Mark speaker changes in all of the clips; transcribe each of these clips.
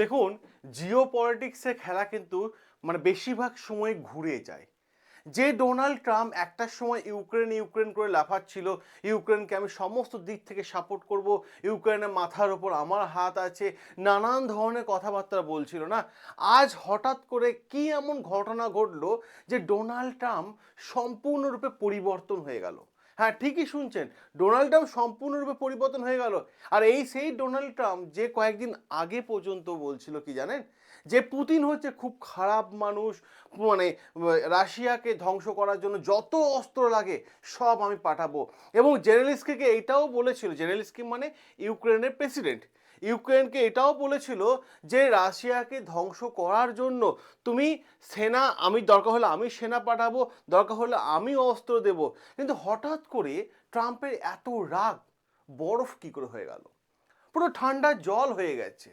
Speaker 1: দেখুন জিও পলিটিক্সের খেলা কিন্তু মানে বেশিরভাগ সময় ঘুরে যায়। যে ডোনাল্ড ট্রাম্প একটার সময় ইউক্রেন ইউক্রেন করে লাফাচ্ছিল, ইউক্রেনকে আমি সমস্ত দিক থেকে সাপোর্ট করব, ইউক্রেনের মাথার ওপর আমার হাত আছে, নানান ধরনের কথাবার্তা বলছিল না। আজ হঠাৎ করে কি এমন ঘটনা ঘটলো যে ডোনাল্ড ট্রাম্প সম্পূর্ণরূপে পরিবর্তন হয়ে গেল? হ্যাঁ ঠিকই শুনছেন। ডোনাল্ড ট্রাম্প সম্পূর্ণরূপে পরিবর্তন হয়ে গেল। আর এই সেই ডোনাল্ড ট্রাম্প যে কয়েকদিন আগে পর্যন্ত বলছিল কি জানেন? যে পুতিন হচ্ছে খুব খারাপ মানুষ মানে রাশিয়াকে ধ্বংস করার জন্য যত অস্ত্র লাগে সব আমি পাঠাবো। এবং জেনারেলিস্কিকে এইটাও বলেছিল, জেনেলিস্কি মানে ইউক্রেনের প্রেসিডেন্ট। ইউক্রেনকে এটাও বলেছিল যে রাশিয়াকে ধ্বংস করার জন্য তুমি সেনা, আমি দরকার হলে আমি সেনা পাঠাবো, দরকার হলে আমি অস্ত্র দেব। কিন্তু হঠাৎ করে ট্রাম্পের এত রাগ, বরফ কি করে হয়ে গেল? পুরো ঠান্ডা জল হয়ে গেছে।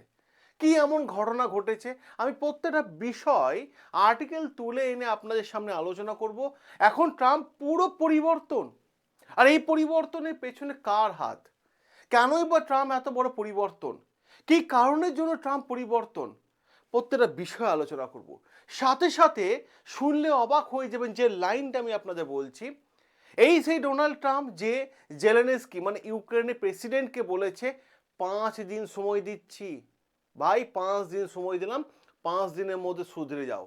Speaker 1: কি এমন ঘটনা ঘটেছে? আমি প্রত্যেকটা বিষয় আর্টিকেল তুলে এনে আপনাদের সামনে আলোচনা করব। এখন ট্রাম্প পুরো পরিবর্তন। আর এই পরিবর্তনের পেছনে কার হাত? কেনই বা ট্রাম্প এত বড় পরিবর্তন? কি কারণের জন্য ট্রাম্প পরিবর্তন? প্রত্যেকটা বিষয় আলোচনা করব। সাথে সাথে শুনলে অবাক হয়ে যাবেন যে লাইনটা আমি আপনাদের বলছি। এই সেই ডোনাল্ড ট্রাম্প যে জেলেনেস্কি মানে ইউক্রেনের প্রেসিডেন্টকে বলেছে, পাঁচ দিন সময় দিচ্ছি। ভাই, পাঁচ দিন সময় দিলাম, পাঁচ দিনের মধ্যে শুধরে যাও।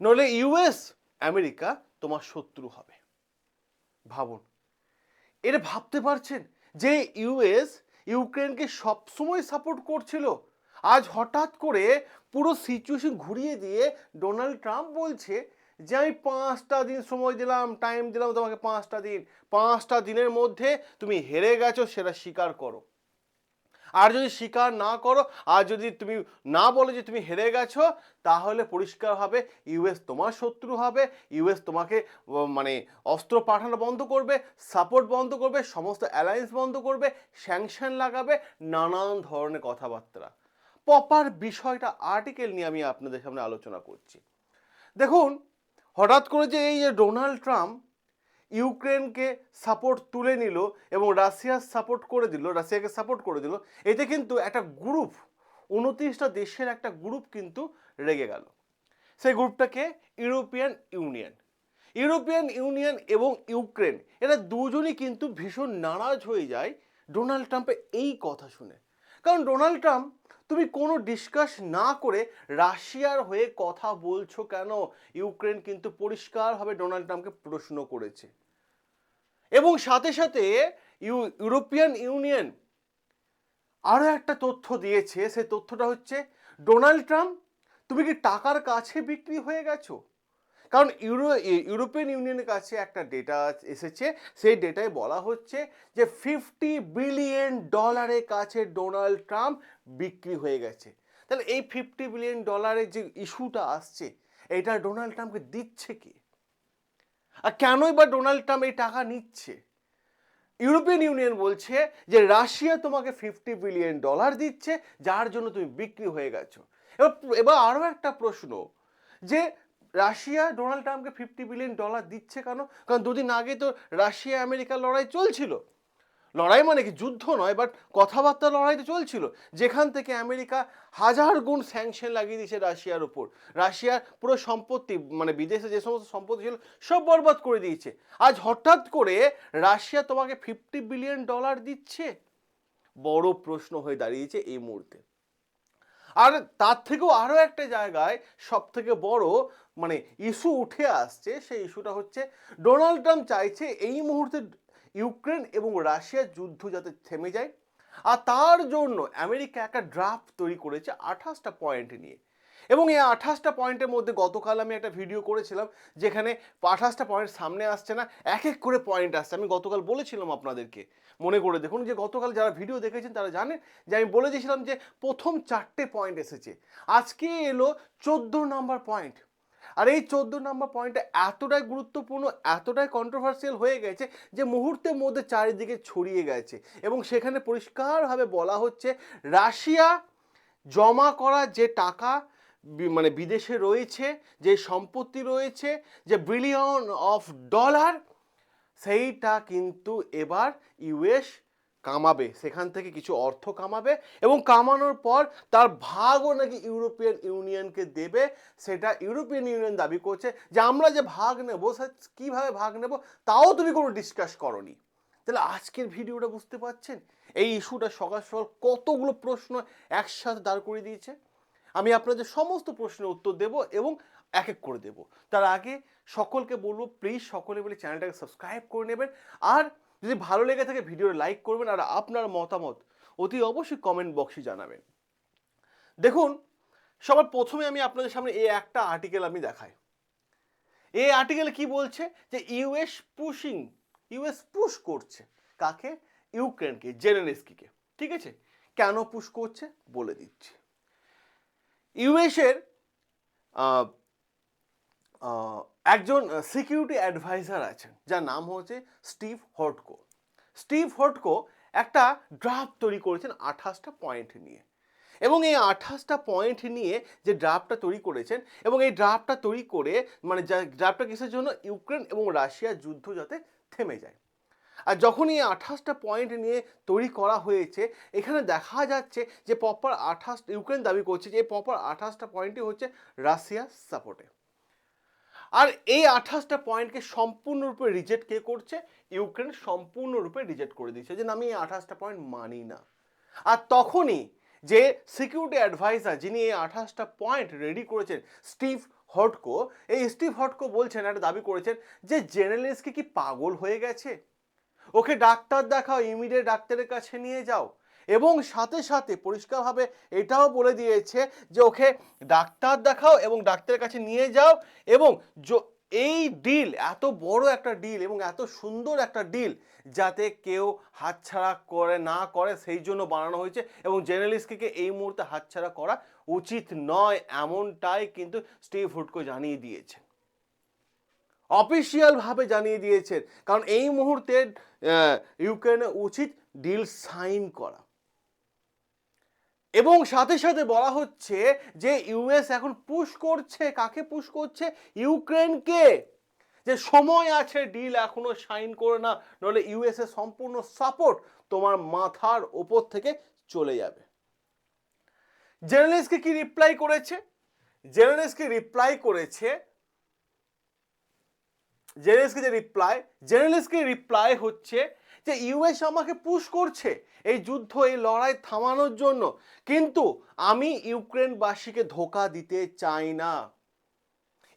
Speaker 1: নইলে ইউএস, আমেরিকা তোমার শত্রু হবে। ভাবুন। এটা ভাবতে পারছেন যে ইউএস ইউক্রেনকে সবসময় সাপোর্ট করছিল। আজ হঠাৎ করে পুরো সিচুয়েশন ঘুরিয়ে দিয়ে ডোনাল্ড ট্রাম্প বলছে যে, আমি পাঁচটা দিন সময় দিলাম টাইম দিলাম তোমাকে পাঁচটা দিন। পাঁচটা দিনের মধ্যে তুমি হেরে গেছো, সেটা স্বীকার করো। আর যদি স্বীকার না করো, আর যদি তুমি না বলো যে তুমি হেরে গেছো, তাহলে পরিষ্কার হবে ইউএস তোমার শত্রু হবে, ইউএস তোমাকে মানে অস্ত্র পাঠানো বন্ধ করবে, সাপোর্ট বন্ধ করবে, সমস্ত অ্যালায়েন্স বন্ধ করবে, স্যাংশন লাগাবে, নানান ধরনের কথাবার্তা। প্রপার বিষয়টা আর্টিকেল নিয়ে আমি আপনাদের সামনে আলোচনা করছি। দেখুন, হঠাৎ করে যে এই যে ডোনাল্ড ট্রাম্প ইউক্রেনকে সাপোর্ট তুলে নিল এবং রাশিয়ার সাপোর্ট করে দিল, রাশিয়াকে সাপোর্ট করে দিল, এতে কিন্তু একটা গ্রুপ উনত্রিশটা দেশের একটা গ্রুপ কিন্তু রেগে গেল। সেই গ্রুপটাকে ইউরোপিয়ান ইউনিয়ন ইউরোপিয়ান ইউনিয়ন এবং ইউক্রেন এরা দুজনই কিন্তু ভীষণ নারাজ হয়ে যায় ডোনাল্ড ট্রাম্পের এই কথা শুনে। কারণ ডোনাল্ড ট্রাম্প তুমি কোনো ডিসকাস না করে রাশিয়ার হয়ে কথা বলছো কেন? ইউক্রেন কিন্তু পরিষ্কারভাবে ডোনাল্ড ট্রাম্পকে প্রশ্ন করেছে। এবং সাথে সাথে ইউ, ইউরোপিয়ান ইউনিয়ন আরও একটা তথ্য দিয়েছে সেই তথ্যটা হচ্ছে, ডোনাল্ড ট্রাম্প, তুমি কি টাকার কাছে বিক্রি হয়ে গেছো? কারণ ইউরো ইউরোপিয়ান ইউনিয়নের কাছে একটা ডেটা এসেছে, সেই ডেটায় বলা হচ্ছে যে ফিফটি বিলিয়ন ডলারের কাছে ডোনাল্ড ট্রাম্প বিক্রি হয়ে গেছে। তাহলে এই ফিফটি বিলিয়ন ডলারের যে ইস্যুটা আসছে, এটা ডোনাল্ড ট্রাম্পকে দিচ্ছে কি? আর কেনই বা ডোনাল্ড ট্রাম্প এই টাকা নিচ্ছে? ইউরোপিয়ান ইউনিয়ন বলছে যে রাশিয়া তোমাকে ফিফটি বিলিয়ন ডলার দিচ্ছে, যার জন্য তুমি বিক্রি হয়ে গেছো। এবার এবার আরও একটা প্রশ্ন, যে রাশিয়া ডোনাল্ড ট্রাম্পকে ফিফটি বিলিয়ন ডলার দিচ্ছে কেন? কারণ দুদিন আগে তো রাশিয়া আমেরিকার লড়াই চলছিল। লড়াই মানে কি যুদ্ধ নয় বাট কথাবার্তা লড়াই তো চলছিল। যেখান থেকে আমেরিকা হাজার গুণ স্যাংশন লাগিয়ে দিয়েছে রাশিয়ার উপর। রাশিয়ার পুরো সম্পত্তি মানে বিদেশে যে সমস্ত সম্পত্তি ছিল, সব বরবাদ করে দিয়েছে। আজ হঠাৎ করে রাশিয়া তোমাকে ফিফটি বিলিয়ন ডলার দিচ্ছে? বড় প্রশ্ন হয়ে দাঁড়িয়েছে এই মুহূর্তে। আর তার থেকেও আরও একটা জায়গায় সব থেকে বড় মানে ইস্যু উঠে আসছে, সেই ইস্যুটা হচ্ছে ডোনাল্ড ট্রাম্প চাইছে এই মুহূর্তে ইউক্রেন এবং রাশিয়ার যুদ্ধ যাতে থেমে যায়, আর তার জন্য আমেরিকা একটা ড্রাফট তৈরি করেছে আঠাশটা পয়েন্ট নিয়ে। এবং এই আঠাশটা পয়েন্টের মধ্যে গতকাল আমি একটা ভিডিও করেছিলাম, যেখানে আঠাশটা পয়েন্ট সামনে আসছে না, এক এক করে পয়েন্ট আসছে। আমি গতকাল বলেছিলাম আপনাদেরকে, মনে করে দেখুন যে গতকাল যারা ভিডিও দেখেছেন তারা জানে যে আমি বলে দিয়েছিলাম যে প্রথম চারটে পয়েন্ট এসেছে। আজকে এলো চোদ্দ নম্বর পয়েন্ট আর এই চোদ্দ নম্বর পয়েন্টটা এতটাই গুরুত্বপূর্ণ, এতটাই কন্ট্রোভার্সিয়াল হয়ে গেছে যে মুহূর্তের মধ্যে চারিদিকে ছড়িয়ে গেছে এবং সেখানে পরিষ্কারভাবে বলা হচ্ছে রাশিয়া জমা করা যে টাকা মানে বিদেশে রয়েছে, যে সম্পত্তি রয়েছে, যে বিলিয়ন অফ ডলার সেইটা কিন্তু এবার ইউএস কামাবে, সেখান থেকে কিছু অর্থ কামাবে এবং কামানোর পর তার ভাগও নাকি ইউরোপিয়ান ইউনিয়নকে দেবে। সেটা ইউরোপিয়ান ইউনিয়ন দাবি করছে যে আমরা যে ভাগ নেব, সে কীভাবে ভাগ নেব, তাও তুমি কোনো ডিসকাস করনি। তাহলে আজকের ভিডিওটা বুঝতে পারছেন? এই ইস্যুটা সকাল সকাল কতগুলো প্রশ্ন একসাথে দাঁড় করে দিয়েছে। আমি আপনাদের সমস্ত প্রশ্নের উত্তর দেব এবং এক এক করে দেব। তার আগে সকলকে বলব প্লিজ সকলে বলে চ্যানেলটাকে সাবস্ক্রাইব করে নেবেন। আর যদি ভালো লেগে থাকে ভিডিওটা লাইক করবেন আর আপনার মতামত অতি অবশ্যই কমেন্ট বক্সে জানাবেন। দেখুন, সবার প্রথমে আমি আপনাদের সামনে এই একটা আর্টিকেল আমি দেখাই। এই আর্টিকেল কি বলছে? যে ইউএস পুশিং ইউএস পুশ করছে কাকে? ইউক্রেনকে জেলেনস্কিকে ঠিক আছে? কেন পুশ করছে? বলে দিচ্ছি। ইউএসের একজন সিকিউরিটি অ্যাডভাইজার আছেন, যার নাম হচ্ছে স্টিভ হটকো স্টিভ হটকো একটা ড্রাফট তৈরি করেছেন আঠাশটা পয়েন্ট নিয়ে। এবং এই আঠাশটা পয়েন্ট নিয়ে যে ড্রাফটটা তৈরি করেছেন, এবং এই ড্রাফটটা তৈরি করে মানে ড্রাফটটা কিসের জন্য? ইউক্রেন এবং রাশিয়ার যুদ্ধ যাতে থেমে যায়। আর যখন এই আঠাশটা পয়েন্ট নিয়ে তৈরি করা হয়েছে, এখানে দেখা যাচ্ছে যে প্রপার আঠাশ, ইউক্রেন দাবি করছে যে এই প্রপার আঠাশটা পয়েন্টই হচ্ছে রাশিয়ার সাপোর্টে আর এই আঠাশটা পয়েন্টকে সম্পূর্ণরূপে রিজেক্ট কে করছে? ইউক্রেন সম্পূর্ণরূপে রিজেক্ট করে দিচ্ছে যে আমি এই আঠাশটা পয়েন্ট মানি না। আর তখনই যে সিকিউরিটি অ্যাডভাইজার যিনি এই আঠাশটা পয়েন্ট রেডি করেছেন, স্টিভ হটকো, এই স্টিভ হটকো বলছেন, একটা দাবি করেছেন যে জেনারেলিস্টকে কি পাগল হয়ে গেছে? ওকে ডাক্তার দেখাও, ইমিডিয়েট ডাক্তারের কাছে নিয়ে যাও। এবং সাথে সাথে পরিষ্কারভাবে এটাও বলে দিয়েছে যে, ওকে ডাক্তার দেখাও এবং ডাক্তারের কাছে নিয়ে যাও এবং এই ডিল, এত বড় একটা ডিল এবং এত সুন্দর একটা ডিল যাতে কেউ হাতছাড়া করে, না করে, সেই জন্য বানানো হয়েছে এবং জেনারেলিস্টকে এই মুহূর্তে হাতছাড়া করা উচিত নয় এমনটাই কিন্তু স্টিভ হুডকো জানিয়ে দিয়েছে অফিসিয়ালভাবে জানিয়ে দিয়েছেন, কারণ এই মুহূর্তে ইউক্রেনে উচিত ডিল সাইন করা। এবং সাথে সাথে বলা হচ্ছে যে ইউএস এখন পুশ করছে, কাকে পুশ করছে? ইউক্রেনকে। যে সময় আছে ডিল এখনও সাইন করে না নলে ইউএস এর সম্পূর্ণ সাপোর্ট তোমার মাথার ওপর থেকে চলে যাবে। জেনারেলিস্টকে কি রিপ্লাই করেছে? জেনারেলিস্টকে রিপ্লাই করেছে জেনেলিস্টকে যে রিপ্লাই জেনেলিস্টকে রিপ্লাই হচ্ছে যে ইউএস আমাকে পুশ করছে এই যুদ্ধ, এই লড়াই থামানোর জন্য। কিন্তু আমি ইউক্রেনবাসীকে ধোকা দিতে চাই না।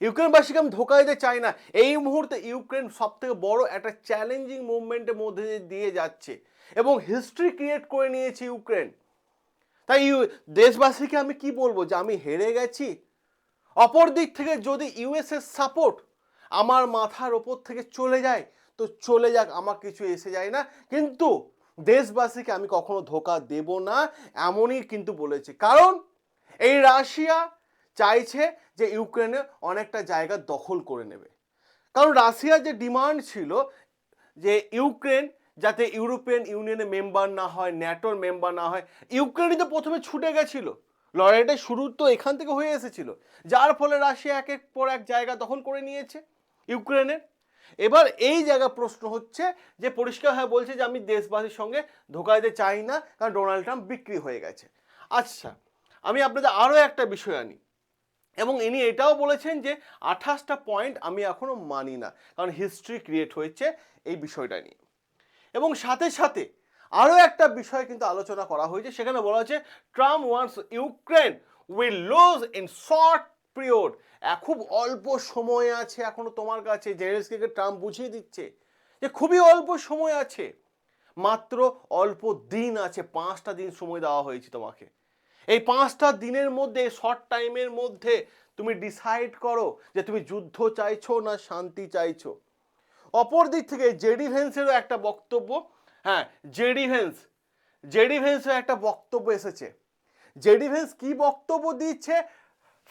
Speaker 1: ইউক্রেনবাসীকে আমি ধোকা দিতে চাই না। এই মুহূর্তে ইউক্রেন সব থেকে বড় একটা চ্যালেঞ্জিং মুভমেন্টের মধ্যে দিয়ে যাচ্ছে এবং হিস্ট্রি ক্রিয়েট করে নিয়েছে ইউক্রেন। তাই দেশবাসীকে আমি কি বলব? যে আমি হেরে গেছি। অপর দিক থেকে যদি ইউএসএর সাপোর্ট আমার মাথার ওপর থেকে চলে যায় তো চলে যাক, আমার কিছু এসে যায় না। কিন্তু দেশবাসীকে আমি কখনো ধোকা দেব না, এমনই কিন্তু বলেছে। কারণ এই রাশিয়া চাইছে যে ইউক্রেনে অনেকটা জায়গা দখল করে নেবে। কারণ রাশিয়ার যে ডিমান্ড ছিল যে ইউক্রেন যাতে ইউরোপিয়ান ইউনিয়নের মেম্বার না হয়, ন্যাটোর মেম্বার না হয়, ইউক্রেনই তো প্রথমে ছুটে গেছিল। লড়াইটা শুরু তো এখান থেকে হয়ে এসেছিল। যার ফলে রাশিয়া একের পর এক জায়গা দখল করে নিয়েছে ইউক্রেনের। এবার এই জায়গা প্রশ্ন হচ্ছে যে পরিষ্কার হয়ে বলছে যে আমি দেশবাসীর সঙ্গে ধোকা দিতে চাই না, কারণ ডোনাল্ড ট্রাম্প বিক্রি হয়ে গেছে। আচ্ছা আমি আপনাদের আরও একটা বিষয় আনি। এবং ইনি এটাও বলেছেন যে আঠাশটা পয়েন্ট আমি এখনও মানি না, কারণ হিস্ট্রি ক্রিয়েট হয়েছে এই বিষয়টা নিয়ে। এবং সাথে সাথে আরও একটা বিষয় কিন্তু আলোচনা করা হয়েছে, সেখানে বলা হয়েছে, Trump once Ukraine will lose in short period. খুব অল্প সময় আছে এখনও তোমার কাছে। জেনেস্কিকে ট্রাম্প বুঝিয়ে দিচ্ছে যে খুবই অল্প সময় আছে। মাত্র অল্প দিন আছে, পাঁচটা দিন সময় দেওয়া হয়েছে তোমাকে। এই পাঁচটা দিনের মধ্যে শর্ট টাইমের মধ্যে তুমি ডিসাইড করো যে তুমি যুদ্ধ চাইছো না শান্তি চাইছো। অপর দিক থেকে জেডি ভেন্সেরও একটা বক্তব্য হ্যাঁ জেডি ভেন্স, জেডি ভেন্সের একটা বক্তব্য এসেছে। জেডি ভেন্স কি বক্তব্য দিচ্ছে?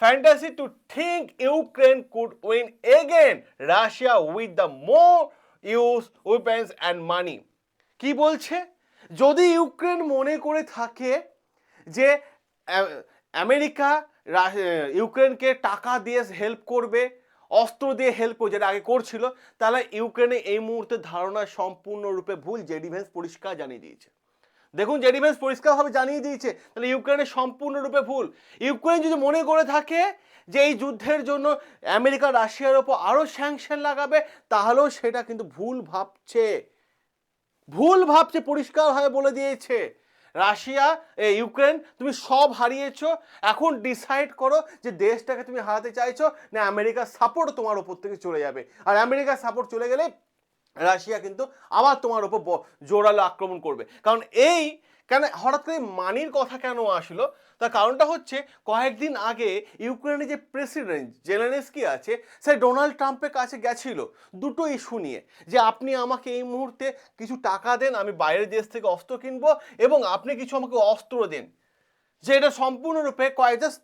Speaker 1: Fantasy to think Ukraine could win again Russia with the more use weapons and money কি বলছে? যদি ইউক্রেন মনে করে থাকে যে আমেরিকা ইউক্রেনকে টাকা দিয়ে হেল্প করবে, অস্ত্র দিয়ে হেল্প করবে, যেটা আগে করছিল, তাহলে ইউক্রেনে এই মুহূর্তে ধারণা সম্পূর্ণরূপে ভুল জেডি ভেন্স পরিষ্কার জানিয়ে দিয়েছে। দেখুন জে ডিফেন্স পরিষ্কারভাবে জানিয়ে দিয়েছে তাহলে ইউক্রেনের সম্পূর্ণরূপে ভুল। ইউক্রেন যদি মনে করে থাকে যে এই যুদ্ধের জন্য আমেরিকা রাশিয়ার ওপর আরও স্যাংশন লাগাবে তাহলেও সেটা কিন্তু ভুল ভাবছে। ভুল ভাবছে পরিষ্কারভাবে বলে দিয়েছে। রাশিয়া এ, ইউক্রেন তুমি সব হারিয়েছ এখন ডিসাইড করো যে দেশটাকে তুমি হারাতে চাইছো না আমেরিকার সাপোর্ট তোমার ওপর থেকে চলে যাবে। আর আমেরিকার সাপোর্ট চলে গেলে রাশিয়া কিন্তু আবার তোমার ওপর জোরালো আক্রমণ করবে। কারণ এই কেন হঠাৎ করে মানির কথা কেন আসলো? তার কারণটা হচ্ছে কয়েকদিন আগে ইউক্রেনের যে প্রেসিডেন্ট জেলেনস্কি আছে, সে ডোনাল্ড ট্রাম্পের কাছে গেছিল দুটো ইস্যু নিয়ে, যে আপনি আমাকে এই মুহূর্তে কিছু টাকা দেন, আমি বাইরের দেশ থেকে অস্ত্র কিনবো এবং আপনি কিছু আমাকে অস্ত্র দেন। যে এটা সম্পূর্ণরূপে কয়েক জাস্ট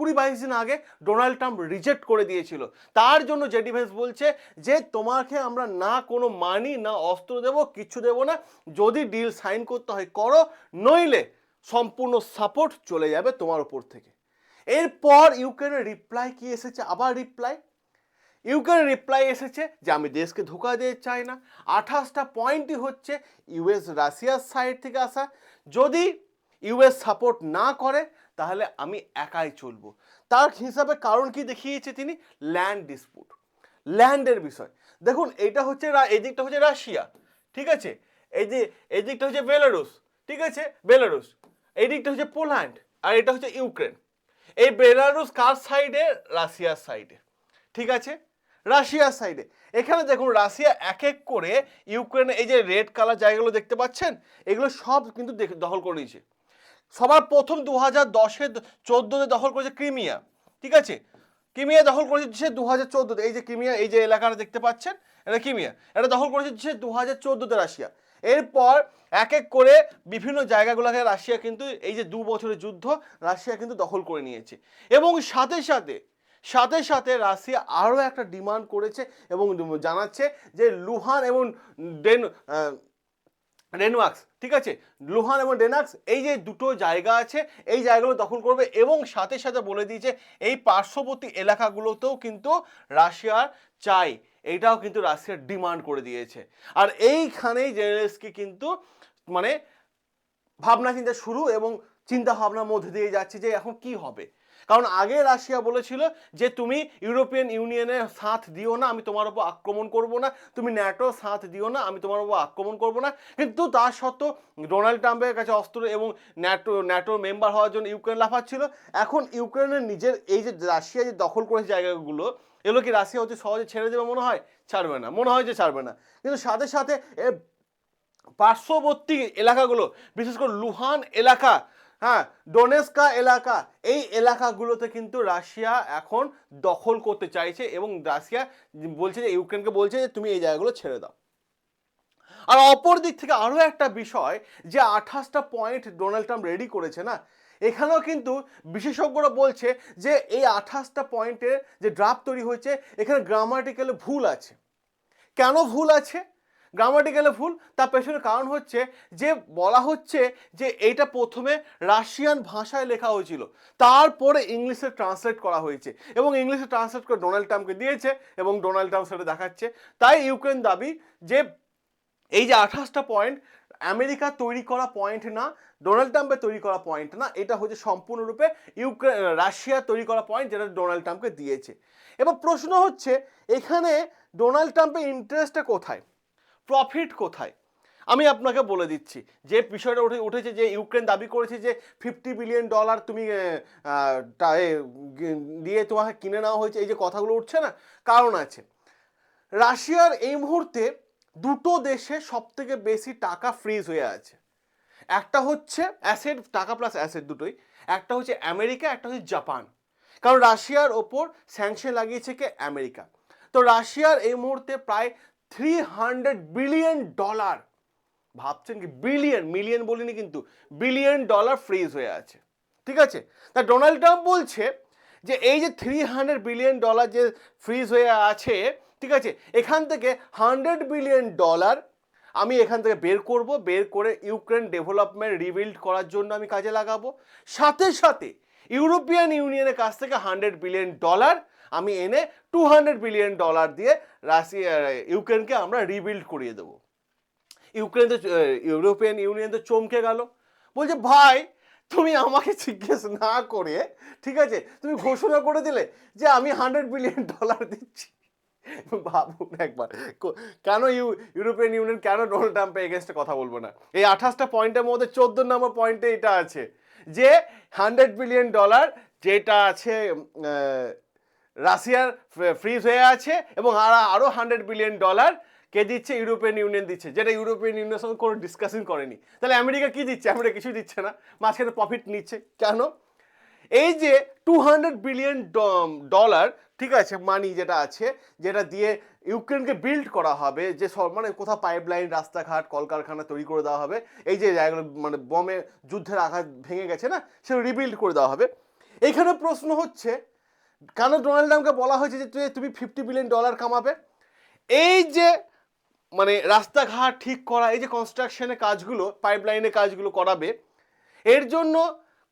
Speaker 1: কুড়ি বাইশ দিন আগে ডোনাল্ড ট্রাম্প রিজেক্ট করে দিয়েছিল। তার জন্য জে ডিফেন্স বলছে যে তোমাকে আমরা না কোনো মানি, না অস্ত্র দেব কিচ্ছু দেব না। যদি ডিল সাইন করতে হয়, করো, নইলে সম্পূর্ণ সাপোর্ট চলে যাবে তোমার উপর থেকে। এরপর ইউক্রেনের রিপ্লাই কি এসেছে? আবার রিপ্লাই? ইউক্রেনের রিপ্লাই এসেছে যে আমি দেশকে ধোকা দিতে চাই না। আঠাশটা পয়েন্টই হচ্ছে ইউএস রাশিয়ার সাইড থেকে আসা। যদি ইউএস সাপোর্ট না করে তাহলে আমি একাই চলবো। তার হিসাবে কারণ কি দেখিয়েছে তিনি? ল্যান্ড ডিসপুট ল্যান্ডের বিষয়। দেখুন, এইটা হচ্ছে এই দিকটা হচ্ছে রাশিয়া, ঠিক আছে? এই যে এই দিকটা হচ্ছে বেলারুস ঠিক আছে? বেলারুস এই দিকটা হচ্ছে পোল্যান্ড আর এটা হচ্ছে ইউক্রেন। এই বেলারুস কার সাইডে? রাশিয়ার সাইডে, ঠিক আছে? রাশিয়ার সাইডে। এখানে দেখুন, রাশিয়া এক এক করে ইউক্রেনে এই যে রেড কালার জায়গাগুলো দেখতে পাচ্ছেন, এগুলো সব কিন্তু দখল করে নিয়েছে। সবার প্রথম দু হাজার দশে চোদ্দোতে দখল করেছে ক্রিমিয়া, ঠিক আছে? ক্রিমিয়া দখল করেছে দু হাজার চোদ্দোতে। এই যে ক্রিমিয়া, এই যে এলাকাটা দেখতে পাচ্ছেন, এটা ক্রিমিয়া। এটা দখল করেছে দু হাজার চোদ্দোতে রাশিয়া। এরপর এক এক করে বিভিন্ন জায়গাগুলোকে রাশিয়া কিন্তু এই যে দু বছরের যুদ্ধ রাশিয়া কিন্তু দখল করে নিয়েছে। এবং সাথে সাথে সাথে সাথে রাশিয়া আরও একটা ডিমান্ড করেছে এবং জানাচ্ছে যে লুহান এবং ডেন ডেনমার্কস ঠিক আছে? লুহান এবং ডেনাক্স এই যে দুটো জায়গা আছে, এই জায়গাগুলো দখল করবে এবং সাথে সাথে বলে দিয়েছে এই পার্শ্ববর্তী এলাকাগুলোতেও কিন্তু রাশিয়ার চাই, এইটাও কিন্তু রাশিয়ার ডিমান্ড করে দিয়েছে। আর এইখানেই জেনারেলসকে কিন্তু মানে ভাবনা চিন্তা শুরু এবং চিন্তা ভাবনার মধ্যে দিয়ে যাচ্ছে যে এখন কি হবে। কারণ আগে রাশিয়া বলেছিল যে তুমি ইউরোপিয়ান ইউনিয়নের সাথ দিও না, আমি তোমার উপর আক্রমণ করব না। তুমি ন্যাটো সাথ দিও না, আমি তোমার উপর আক্রমণ করব না। কিন্তু তা সত্ত্বেও ডোনাল্ড ট্রাম্পের কাছে অস্ত্র এবং ন্যাটো ন্যাটোর মেম্বার হওয়ার জন্য ইউক্রেন লাফাচ্ছিল। এখন ইউক্রেনের নিজের এই যে রাশিয়া যে দখল করেছে জায়গাগুলো, এগুলো কি রাশিয়া হচ্ছে সহজে ছেড়ে দেবে মনে হয়? ছাড়বে না, মনে হয় যে ছাড়বে না। কিন্তু সাথে সাথে এ পার্শ্ববর্তী এলাকাগুলো, বিশেষ করে লুহান এলাকা হ্যাঁ ডোনেস্কা এলাকা, এই এলাকাগুলোতে কিন্তু রাশিয়া এখন দখল করতে চাইছে এবং রাশিয়া বলছে যে, ইউক্রেনকে বলছে যে, তুমি এই জায়গাগুলো ছেড়ে দাও। আর অপর দিক থেকে আরও একটা বিষয়, যে আঠাশটা পয়েন্ট ডোনাল্ড ট্রাম্প রেডি করেছে না, এখানেও কিন্তু বিশেষজ্ঞরা বলছে যে, এই আঠাশটা পয়েন্টের যে ড্রাফট তৈরি হয়েছে, এখানে গ্রামাটিক্যালে ভুল আছে। কেন ভুল আছে? গ্রামাটিক্যালে ভুল, তার পেছনের কারণ হচ্ছে যে বলা হচ্ছে যে এটা প্রথমে রাশিয়ান ভাষায় লেখা হয়েছিল, তারপরে ইংলিশে ট্রান্সলেট করা হয়েছে এবং ইংলিশে ট্রান্সলেট করে ডোনাল্ড ট্রাম্পকে দিয়েছে এবং ডোনাল্ড ট্রাম্প সেটা দেখাচ্ছে। তাই ইউক্রেন দাবি যে এই যে আঠাশটা পয়েন্ট আমেরিকা তৈরি করা পয়েন্ট না ডোনাল্ড ট্রাম্পের তৈরি করা পয়েন্ট না, এটা হচ্ছে সম্পূর্ণরূপে ইউক্রেন রাশিয়া তৈরি করা পয়েন্ট যেটা ডোনাল্ড ট্রাম্পকে দিয়েছে। এবার প্রশ্ন হচ্ছে, এখানে ডোনাল্ড ট্রাম্পের ইন্টারেস্টটা কোথায়? প্রফিট কোথায়? আমি আপনাকে বলে দিচ্ছি, যে বিষয়টা উঠে, উঠেছে যে ইউক্রেন দাবি করেছে যে ফিফটি বিলিয়ন ডলার তুমি দিয়ে তোমাকে কিনে নেওয়া হয়েছে, এই যে কথাগুলো উঠছে না, কারণ আছে। রাশিয়ার এই মুহূর্তে দুটো দেশে সব থেকে বেশি টাকা ফ্রিজ হয়ে আছে। একটা হচ্ছে অ্যাসেট টাকা প্লাস অ্যাসেট দুটোই, একটা হচ্ছে আমেরিকা, একটা হচ্ছে জাপান। কারণ রাশিয়ার ওপর স্যাংশন লাগিয়েছে কে? আমেরিকা। তো রাশিয়ার এই মুহূর্তে প্রায় থ্রি হান্ড্রেড বিলিয়ন ডলার ভাবছেন কি বিলিয়ন মিলিয়ন বলিনি কিন্তু বিলিয়ন ডলার ফ্রিজ হয়ে আছে। ঠিক আছে? তা ডোনাল্ড ট্রাম্প বলছে যে, এই যে থ্রি হান্ড্রেড বিলিয়ন ডলার যে ফ্রিজ হয়ে আছে, ঠিক আছে? এখান থেকে হান্ড্রেড বিলিয়ন ডলার আমি এখান থেকে বের করব, বের করে ইউক্রেন ডেভেলপমেন্ট রিবিল্ড করার জন্য আমি কাজে লাগাবো। সাথে সাথে ইউরোপিয়ান ইউনিয়নের কাছ থেকে হান্ড্রেড বিলিয়ন ডলার আমি এনে টু হান্ড্রেড বিলিয়ন ডলার দিয়ে রাশিয়া ইউক্রেনকে আমরা রিবিল্ড করিয়ে দেবো। ইউক্রেন তো ইউরোপিয়ান ইউনিয়ন তো চমকে গেল। বলছে, ভাই, তুমি আমাকে জিজ্ঞেস না করে, ঠিক আছে, তুমি ঘোষণা করে দিলে যে আমি হান্ড্রেড বিলিয়ন ডলার দিচ্ছি। ভাবুন একবার কেন ইউ, ইউরোপিয়ান ইউনিয়ন, কেন ডোনাল্ড ট্রাম্পের এগেনস্টে কথা বলব না? এই আঠাশটা পয়েন্টের মধ্যে চোদ্দ নম্বর পয়েন্টে এটা আছে যে হান্ড্রেড বিলিয়ন ডলার যেটা আছে রাশিয়ার ফ্রিজ হয়ে আছে এবং আর আরও হান্ড্রেড বিলিয়ন ডলার কে দিচ্ছে? ইউরোপিয়ান ইউনিয়ন দিচ্ছে। যেটা ইউরোপিয়ান ইউনিয়নের সঙ্গে কোনো ডিসকাশন করেনি। তাহলে আমেরিকা কি দিচ্ছে? আমেরিকা কিছু দিচ্ছে না। মাঝখানে প্রফিট নিচ্ছে। কেন? এই যে টু হান্ড্রেড বিলিয়ন ডলার ঠিক আছে মানি যেটা আছে, যেটা দিয়ে ইউক্রেনকে বিল্ড করা হবে, যে সব মানে কোথাও পাইপলাইন রাস্তাঘাট, কলকারখানা তৈরি করে দেওয়া হবে, এই যে জায়গাগুলো মানে বমে যুদ্ধের আঘাত ভেঙে গেছে না, সেগুলো রিবিল্ড করে দেওয়া হবে। এইখানে প্রশ্ন হচ্ছে কেন ডোনাল্ড ট্রাম্পকে বলা হয়েছে যে তুমি ফিফটি বিলিয়ন ডলার কামাবে? এই যে মানে রাস্তাঘাট ঠিক করা, এই যে কনস্ট্রাকশনের কাজগুলো পাইপলাইনের কাজগুলো করাবে, এর জন্য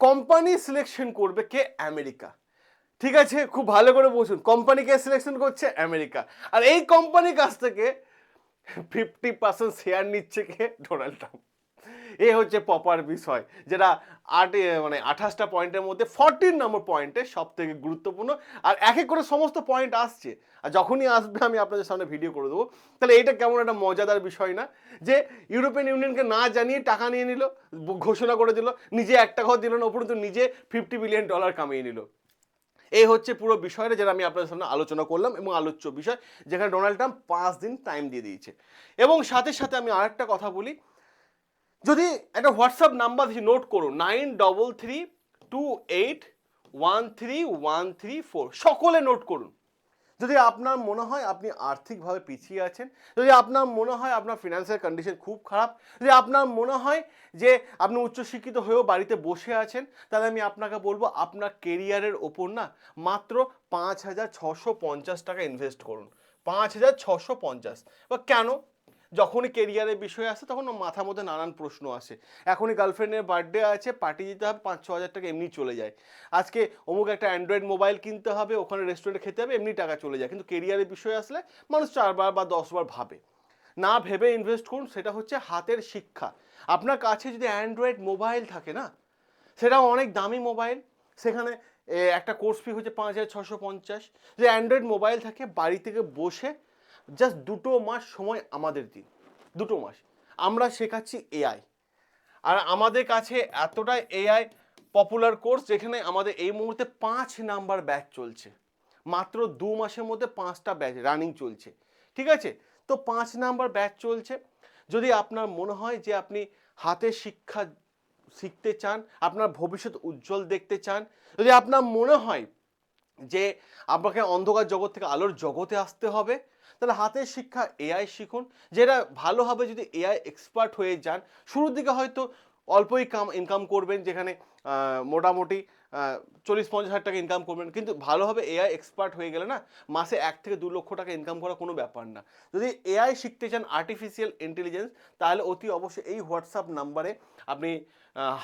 Speaker 1: কোম্পানি সিলেকশন করবে কে? আমেরিকা ঠিক আছে? খুব ভালো করে বুঝুন কোম্পানিকে সিলেকশন করছে? আমেরিকা আর এই কোম্পানির কাছ থেকে ফিফটি পার্সেন্ট শেয়ার নিচ্ছে কে? ডোনাল্ড ট্রাম্প এ হচ্ছে প্রপার বিষয়, যেটা আট মানে আঠাশটা পয়েন্টের মধ্যে ফরটিন নম্বর পয়েন্টে সব থেকে গুরুত্বপূর্ণ, আর এক এক করে সমস্ত পয়েন্ট আসছে। আর যখনই আসবে, আমি আপনাদের সামনে ভিডিও করে দেবো। তাহলে এটা কেমন একটা মজাদার বিষয় না? যে ইউরোপিয়ান ইউনিয়নকে না জানিয়ে টাকা নিয়ে নিল, ঘোষণা করে দিল, নিজে এক টাকাও দিল না, উপরন্তু নিজে ফিফটি বিলিয়ন ডলার কামিয়ে নিল। এই হচ্ছে পুরো বিষয়টা যেটা আমি আপনাদের সামনে আলোচনা করলাম, এবং আলোচ্য বিষয়, যেখানে ডোনাল্ড ট্রাম্প পাঁচ দিন টাইম দিয়ে দিয়েছে। এবং সাথে সাথে আমি আরেকটা কথা বলি যদি একটা হোয়াটসঅ্যাপ নাম্বার দিচ্ছি নোট করুন nine double three two eight one three one three four, সকলে নোট করুন। যদি আপনার মনে হয় আপনি আর্থিকভাবে পিছিয়ে আছেন, যদি আপনার মনে হয় আপনার ফিনান্সিয়াল কন্ডিশন খুব খারাপ, যদি আপনার মনে হয় যে আপনি উচ্চশিক্ষিত হয়েও বাড়িতে বসে আছেন, তাহলে আমি আপনাকে বলব আপনার কেরিয়ারের ওপর না মাত্র পাঁচ হাজার ছশো পঞ্চাশ টাকা ইনভেস্ট করুন। পাঁচ হাজার ছশো পঞ্চাশ। বা কেন? যখনই কেরিয়ারের বিষয় আসে তখন মাথার মধ্যে নানান প্রশ্ন আসে। এখনই গার্লফ্রেন্ডের বার্থডে আছে পার্টি দিতে হবে, পাঁচ, ছ হাজার টাকা এমনি চলে যায়। আজকে অমুক একটা অ্যান্ড্রয়েড মোবাইল কিনতে হবে, ওখানে রেস্টুরেন্টে খেতে হবে, এমনি টাকা চলে যায়। কিন্তু কেরিয়ারের বিষয় আসলে মানুষ চারবার বা দশবার ভাবে। না ভেবে ইনভেস্ট করুন, সেটা হচ্ছে হাতের শিক্ষা। আপনার কাছে যদি অ্যান্ড্রয়েড মোবাইল থাকে না, সেটা অনেক দামি মোবাইল সেখানে একটা কোর্স ফি হচ্ছে পাঁচ হাজার ছশো পঞ্চাশ। যে অ্যান্ড্রয়েড মোবাইল থাকে, বাড়ি থেকে বসে জাস্ট দুটো মাস সময় আমাদের দিন। দুটো মাস। আমরা শেখাচ্ছি এআই আর আমাদের কাছে এতটা এআই পপুলার কোর্স যেখানে আমাদের এই মুহূর্তে পাঁচ নাম্বার ব্যাচ চলছে। মাত্র দু মাসের মধ্যে পাঁচটা ব্যাচ রানিং চলছে। ঠিক আছে? তো পাঁচ নাম্বার ব্যাচ চলছে। যদি আপনার মনে হয় যে আপনি হাতে শিক্ষা শিখতে চান, আপনার ভবিষ্যৎ উজ্জ্বল দেখতে চান, যদি আপনার মনে হয় যে আপনাকে অন্ধকার জগৎ থেকে আলোর জগতে আসতে হবে তাহলে হাতের শিক্ষা এআই শিখুন, যেটা ভালো হবে যদি এআই এক্সপার্ট হয়ে যান। শুরুর দিকে হয়তো অল্পই কাম ইনকাম করবেন, যেখানে মোটামুটি চল্লিশ পঞ্চাশ হাজার টাকা ইনকাম করবেন। কিন্তু ভালোভাবে এআই এক্সপার্ট হয়ে গেলে না, মাসে এক থেকে দু লক্ষ টাকা ইনকাম করা কোনো ব্যাপার না। যদি এআই শিখতে চান আর্টিফিশিয়াল ইন্টেলিজেন্স তাহলে অতি অবশ্যই এই হোয়াটসঅ্যাপ নাম্বারে আপনি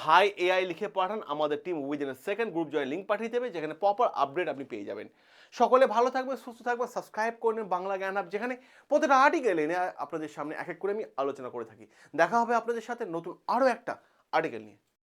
Speaker 1: হাই এআই লিখে পাঠান, আমাদের team within second group join link পাঠিয়ে দেবে, যেখানে প্রপার আপডেট আপনি পেয়ে যাবেন। সকলে ভালো থাকবে সুস্থ থাকবে সাবস্ক্রাইব করে নেন বাংলা জ্ঞান আপ যেখানে প্রতিটা আর্টিকেল এনে আপনাদের সামনে এক এক করে আমি আলোচনা করে থাকি। দেখা হবে আপনাদের সাথে নতুন আরও একটা আর্টিকেল নিয়ে।